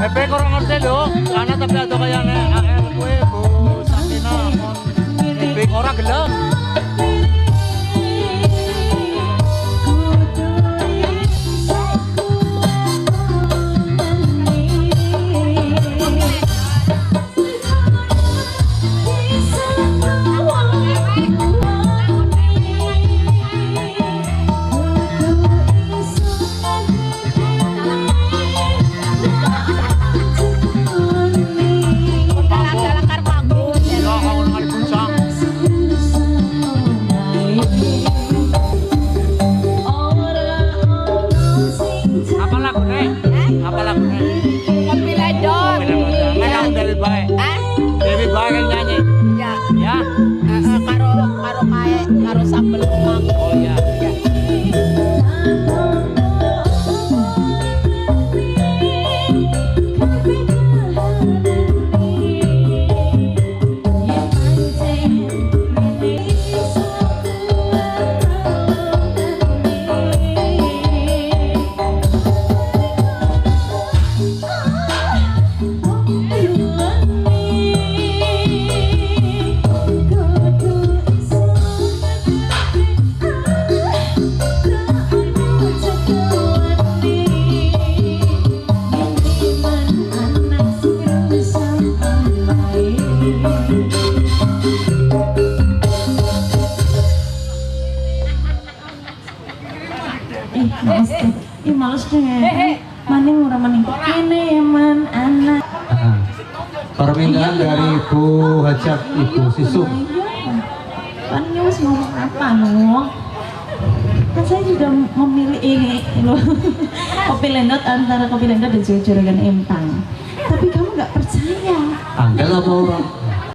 Pepe Coronel Telo, kanat apeado kayo. males deh. Mana murah maning ini emang anak permintaan iya. dari Bu Hajar iya, Ibu Sisu. Kan ini harus ngomong apa loh kan saya juga memilih ini loh. Kopi lendot antara kopi lendot dan juga juragan empang. Tapi kamu nggak percaya. Angkel apa orang?